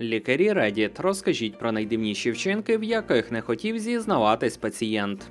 Лікарі Reddit, розкажіть про найдивніші вчинки, в яких не хотів зізнаватись пацієнт.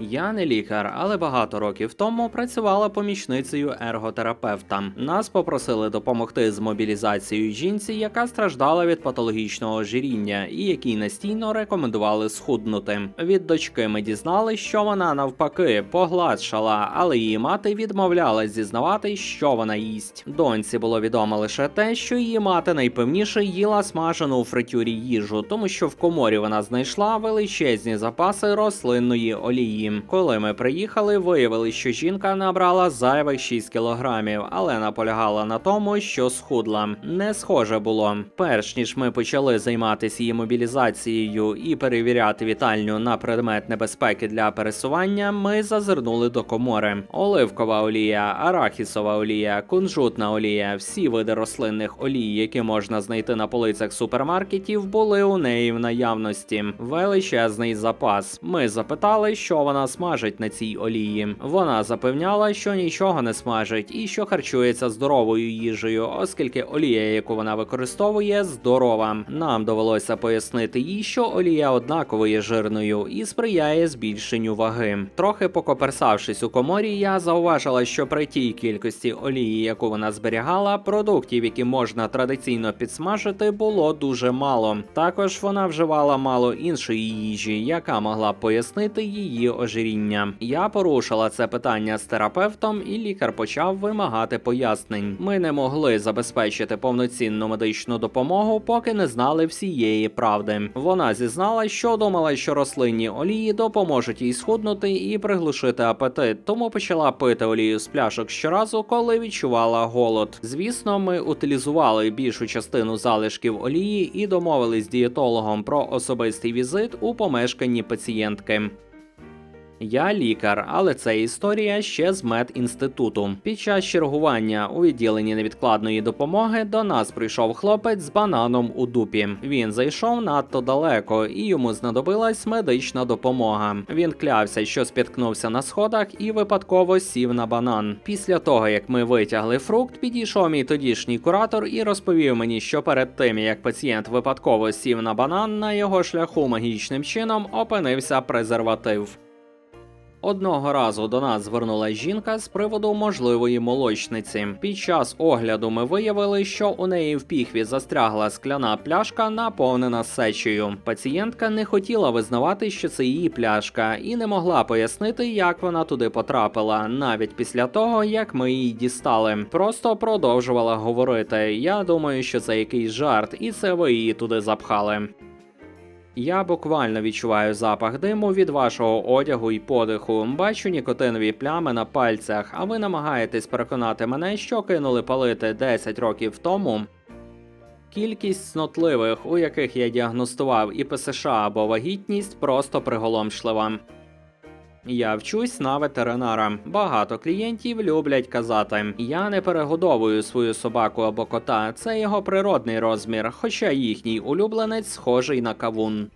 Я не лікар, але багато років тому працювала помічницею ерготерапевта. Нас попросили допомогти з мобілізацією жінці, яка страждала від патологічного ожиріння, і якій настійно рекомендували схуднути. Від дочки ми дізнали, що вона навпаки погладшала, але її мати відмовлялась зізнавати, що вона їсть. Доньці було відомо лише те, що її мати найпевніше їла смажену у фритюрі їжу, тому що в коморі вона знайшла величезні запаси рослинної олії. Коли ми приїхали, виявили, що жінка набрала зайвих 6 кілограмів, але наполягала на тому, що схудла. Не схоже було. Перш ніж ми почали займатися її мобілізацією і перевіряти вітальню на предмет небезпеки для пересування, ми зазирнули до комори. Оливкова олія, арахісова олія, кунжутна олія, всі види рослинних олій, які можна знайти на полицях супермаркетів, були у неї в наявності. Величезний запас. Ми запитали, що вона смажить на цій олії. Вона запевняла, що нічого не смажить і що харчується здоровою їжею, оскільки олія, яку вона використовує, здорова. Нам довелося пояснити їй, що олія однаково є жирною і сприяє збільшенню ваги. Трохи покоперсавшись у коморі, я зауважила, що при тій кількості олії, яку вона зберігала, продуктів, які можна традиційно підсмажити, було дуже мало. Також вона вживала мало іншої їжі, яка могла пояснити її ожиріння. Я порушила це питання з терапевтом, і лікар почав вимагати пояснень. Ми не могли забезпечити повноцінну медичну допомогу, поки не знали всієї правди. Вона зізналась, що думала, що рослинні олії допоможуть їй схуднути і приглушити апетит, тому почала пити олію з пляшок щоразу, коли відчувала голод. Звісно, ми утилізували більшу частину залишків олії і домовились з дієтологом про особистий візит у помешканні пацієнтки. Я лікар, але це історія ще з медінституту. Під час чергування у відділенні невідкладної допомоги до нас прийшов хлопець з бананом у дупі. Він зайшов надто далеко, і йому знадобилась медична допомога. Він клявся, що спіткнувся на сходах і випадково сів на банан. Після того, як ми витягли фрукт, підійшов мій тодішній куратор і розповів мені, що перед тим як пацієнт випадково сів на банан, на його шляху магічним чином опинився презерватив. Одного разу до нас звернула жінка з приводу можливої молочниці. Під час огляду ми виявили, що у неї в піхві застрягла скляна пляшка, наповнена сечею. Пацієнтка не хотіла визнавати, що це її пляшка, і не могла пояснити, як вона туди потрапила, навіть після того, як ми її дістали. Просто продовжувала говорити. Я думаю, що це якийсь жарт, і це ви її туди запхали. Я буквально відчуваю запах диму від вашого одягу і подиху. Бачу нікотинові плями на пальцях, а ви намагаєтесь переконати мене, що кинули палити 10 років тому. Кількість снотливих, у яких я діагностував і ПСШ або вагітність, просто приголомшлива. Я вчусь на ветеринара. Багато клієнтів люблять казати: я не перегодовую свою собаку або кота, це його природний розмір, хоча їхній улюбленець схожий на кавун.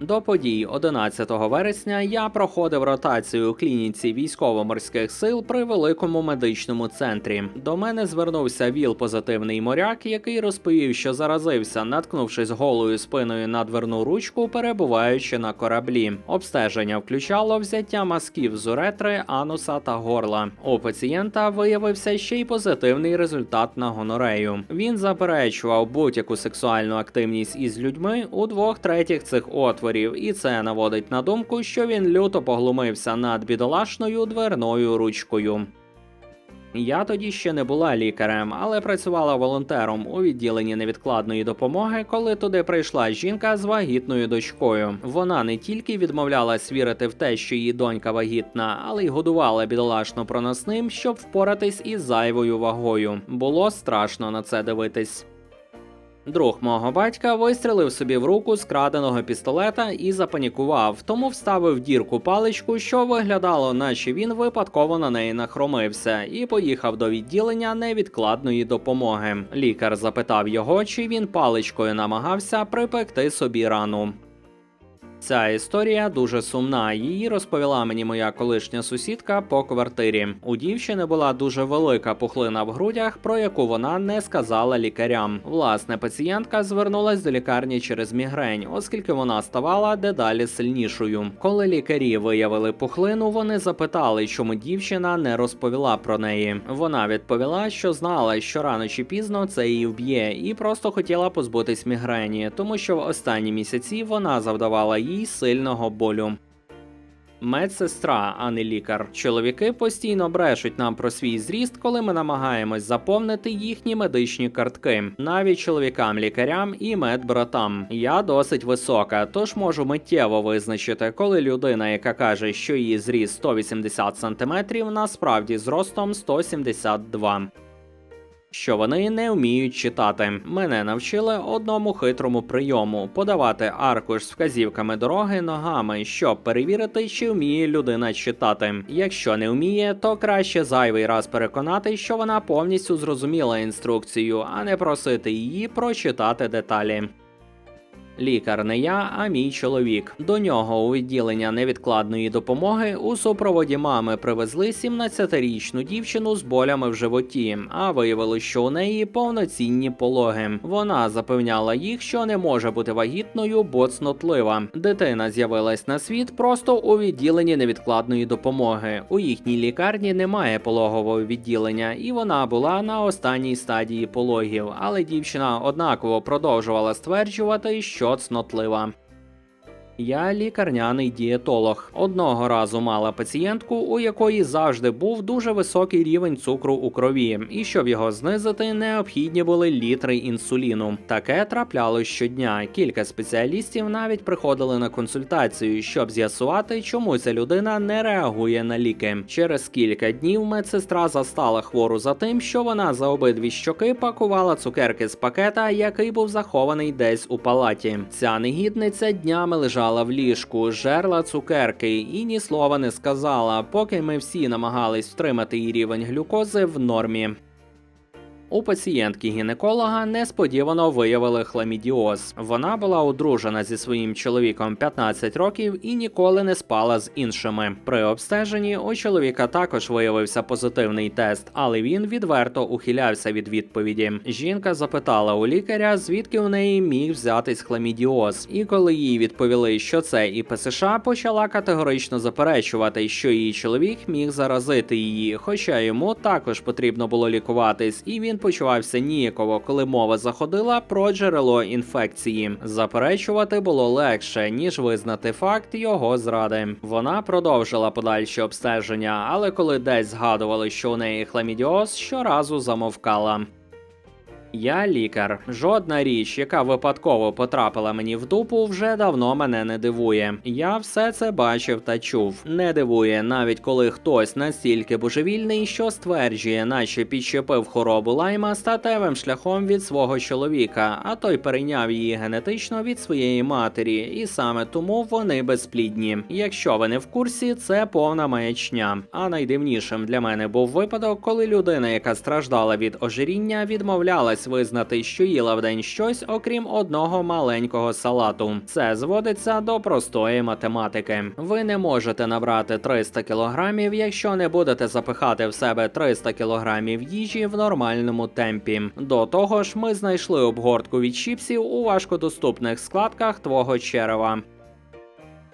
До подій 11 вересня я проходив ротацію у клініці військово-морських сил при великому медичному центрі. До мене звернувся ВІЛ-позитивний моряк, який розповів, що заразився, наткнувшись голою спиною на дверну ручку, перебуваючи на кораблі. Обстеження включало взяття мазків з уретри, ануса та горла. У пацієнта виявився ще й позитивний результат на гонорею. Він заперечував будь-яку сексуальну активність із людьми у двох третіх цих отворів, і це наводить на думку, що він люто поглумився над бідолашною дверною ручкою. Я тоді ще не була лікарем, але працювала волонтером у відділенні невідкладної допомоги, коли туди прийшла жінка з вагітною дочкою. Вона не тільки відмовлялась вірити в те, що її донька вагітна, але й годувала бідолашну проносним, щоб впоратись із зайвою вагою. Було страшно на це дивитись. Друг мого батька вистрелив собі в руку з краденого пістолета і запанікував, тому вставив дірку паличку, що виглядало, наче він випадково на неї нахромився, і поїхав до відділення невідкладної допомоги. Лікар запитав його, чи він паличкою намагався припекти собі рану. Ця історія дуже сумна. Її розповіла мені моя колишня сусідка по квартирі. У дівчини була дуже велика пухлина в грудях, про яку вона не сказала лікарям. Власне, пацієнтка звернулась до лікарні через мігрень, оскільки вона ставала дедалі сильнішою. Коли лікарі виявили пухлину, вони запитали, чому дівчина не розповіла про неї. Вона відповіла, що знала, що рано чи пізно це її вб'є, і просто хотіла позбутись мігрені, тому що в останні місяці вона завдавала їй сильного болю. Медсестра, а не лікар. Чоловіки постійно брешуть нам про свій зріст, коли ми намагаємось заповнити їхні медичні картки, навіть чоловікам-лікарям і медбратам. Я досить висока, тож можу миттєво визначити, коли людина, яка каже, що її зріст 180 см, насправді зростом 172 що вони не вміють читати. Мене навчили одному хитрому прийому подавати аркуш з вказівками дороги ногами, щоб перевірити, чи вміє людина читати. Якщо не вміє, то краще зайвий раз переконати, що вона повністю зрозуміла інструкцію, а не просити її прочитати деталі. Лікар не я, а мій чоловік. До нього у відділення невідкладної допомоги у супроводі мами привезли 17-річну дівчину з болями в животі, а виявилось, що у неї повноцінні пологи. Вона запевняла їх, що не може бути вагітною, бо цнотлива. Дитина з'явилась на світ просто у відділенні невідкладної допомоги. У їхній лікарні немає пологового відділення, і вона була на останній стадії пологів. Але дівчина однаково продовжувала стверджувати, що цнотлива. Я лікарняний дієтолог. Одного разу мала пацієнтку, у якої завжди був дуже високий рівень цукру у крові, і щоб його знизити, необхідні були літри інсуліну. Таке траплялось щодня. Кілька спеціалістів навіть приходили на консультацію, щоб з'ясувати, чому ця людина не реагує на ліки. Через кілька днів медсестра застала хвору за тим, що вона за обидві щоки пакувала цукерки з пакета, який був захований десь у палаті. Ця негідниця днями лежала в ліжку, жерла цукерки і ні слова не сказала, поки ми всі намагались втримати її рівень глюкози в нормі. У пацієнтки гінеколога несподівано виявили хламідіоз. Вона була одружена зі своїм чоловіком 15 років і ніколи не спала з іншими. При обстеженні у чоловіка також виявився позитивний тест, але він відверто ухилявся від відповіді. Жінка запитала у лікаря, звідки у неї міг взятись хламідіоз. І коли їй відповіли, що це ІПСШ, почала категорично заперечувати, що її чоловік міг заразити її, хоча йому також потрібно було лікуватись, і він почувався ніяково, коли мова заходила про джерело інфекції. Заперечувати було легше ніж визнати факт його зради. Вона продовжила подальші обстеження, але коли десь згадували, що у неї хламідіоз, щоразу замовкала. Я лікар. Жодна річ, яка випадково потрапила мені в дупу, вже давно мене не дивує. Я все це бачив та чув. Не дивує, навіть коли хтось настільки божевільний, що стверджує, наче підщепив хворобу лайма статевим шляхом від свого чоловіка, а той перейняв її генетично від своєї матері, і саме тому вони безплідні. Якщо ви не в курсі, це повна маячня. А найдивнішим для мене був випадок, коли людина, яка страждала від ожиріння, відмовлялась визнати, що їла в день щось, окрім одного маленького салату. Це зводиться до простої математики. Ви не можете набрати 300 кілограмів, якщо не будете запихати в себе 300 кілограмів їжі в нормальному темпі. До того ж, ми знайшли обгортку від чіпсів у важкодоступних складках твого черева.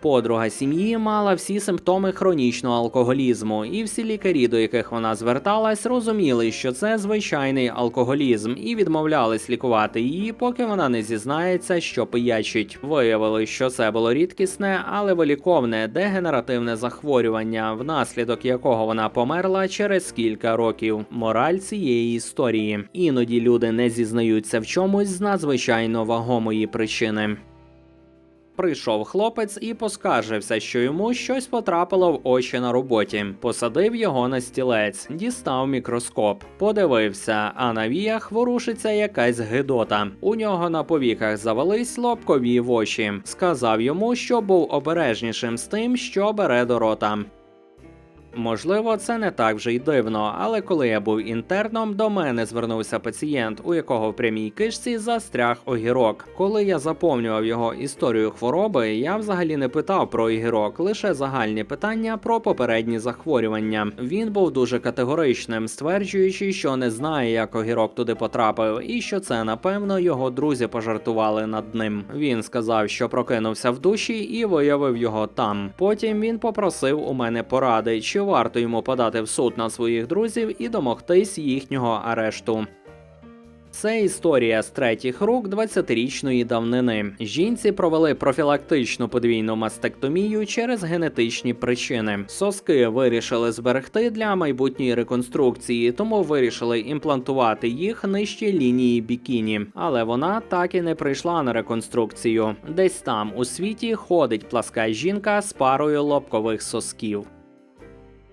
Подруга сім'ї мала всі симптоми хронічного алкоголізму, і всі лікарі, до яких вона зверталась, розуміли, що це звичайний алкоголізм, і відмовлялись лікувати її, поки вона не зізнається, що пиячить. Виявилось, що це було рідкісне, але виліковне дегенеративне захворювання, внаслідок якого вона померла через кілька років. Мораль цієї історії. Іноді люди не зізнаються в чомусь з надзвичайно вагомої причини. Прийшов хлопець і поскаржився, що йому щось потрапило в очі на роботі. Посадив його на стілець, дістав мікроскоп, подивився, а на віях ворушиться якась гидота. У нього на повіках завелись лобкові воші. Сказав йому, що був обережнішим з тим, що бере до рота. Можливо, це не так вже й дивно, але коли я був інтерном, до мене звернувся пацієнт, у якого в прямій кишці застряг огірок. Коли я заповнював його історію хвороби, я взагалі не питав про огірок, лише загальні питання про попередні захворювання. Він був дуже категоричним, стверджуючи, що не знає, як огірок туди потрапив, і що це напевно його друзі пожартували над ним. Він сказав, що прокинувся в душі і виявив його там. Потім він попросив у мене поради, чи варто йому подати в суд на своїх друзів і домогтись їхнього арешту. Це історія з третіх рук 20-річної давнини. Жінці провели профілактичну подвійну мастектомію через генетичні причини. Соски вирішили зберегти для майбутньої реконструкції, тому вирішили імплантувати їх нижче лінії бікіні. Але вона так і не прийшла на реконструкцію. Десь там у світі ходить пласка жінка з парою лобкових сосків.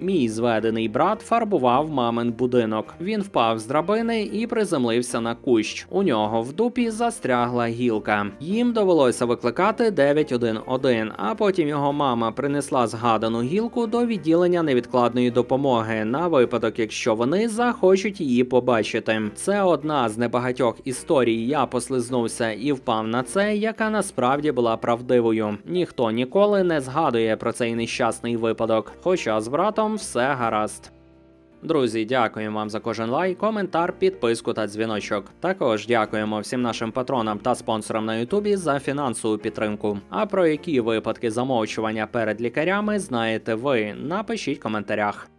Мій зведений брат фарбував мамин будинок. Він впав з драбини і приземлився на кущ. У нього в дупі застрягла гілка. Їм довелося викликати 911, а потім його мама принесла згадану гілку до відділення невідкладної допомоги на випадок, якщо вони захочуть її побачити. Це одна з небагатьох історій. Я послизнувся і впав на це, яка насправді була правдивою. Ніхто ніколи не згадує про цей нещасний випадок. Хоча з братом все гаразд. Друзі, дякуємо вам за кожен лайк, коментар, підписку та дзвіночок. Також дякуємо всім нашим патронам та спонсорам на Ютубі за фінансову підтримку. А про які випадки замовчування перед лікарями знаєте ви? Напишіть в коментарях.